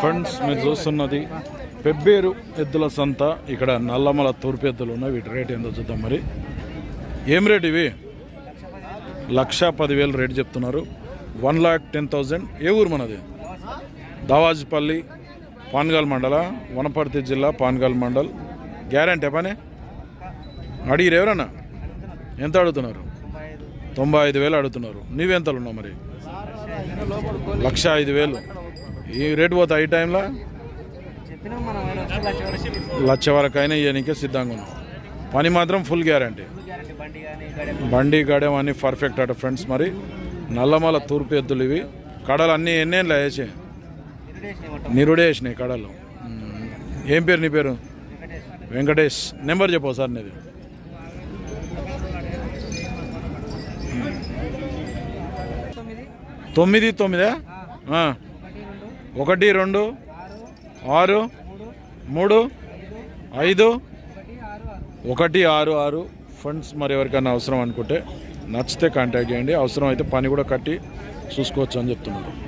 Friends మీరు చూస్తున్నది పెబ్బేరు ఎద్దుల సంత. ఇక్కడ నల్లమల తూర్పు ఎద్దులు ఉన్నాయి. వీటి రేట్ ఏందో చూద్దాం మరి. ఏం రేట్ ఇవి? లక్ష పదివేలు రేట్ చెప్తున్నారు. One lakh ten thousand. ఏ ఊరు మనది? దావాజ్పల్లి పాన్గాల్ మండల వనపర్తి జిల్లా పాన్గాల్ మండల్. గ్యారంటీ పని అడిగిరు ఎవరన్నా? ఎంత అడుగుతున్నారు? తొంభై ఐదు వేలు అడుగుతున్నారు. నీవెంతలు ఉన్నావు మరి? లక్ష ఐదు వేలు. ఈ రేటు పోతా ఈ టైంలో? లక్ష వరకు అయినా ఇవ్వడానికే సిద్ధంగా ఉన్నాం. పని మాత్రం ఫుల్ గ్యారంటీ. బండి గడెం అన్ని పర్ఫెక్ట్ అట ఫ్రెండ్స్ మరి. నల్లమల తూర్పు ఎద్దులు ఇవి. కడలు అన్నీ ఎన్నేళ్ళు వేసి? నిరుడే వేసినాయి కడలు. ఏం పేరు నీ పేరు? వెంకటేష్. నెంబర్ చెప్పు సార్ నీది. తొమ్మిది. తొమ్మిదే. ఒకటి రెండు. ఆరు. మూడు. ఐదు. ఒకటి ఆరు ఆరు. ఫండ్స్ మరి ఎవరికైనా అవసరం అనుకుంటే నచ్చితే కాంటాక్ట్ చేయండి. అవసరం అయితే పని కూడా కట్టి చూసుకోవచ్చు అని చెప్తున్నారు.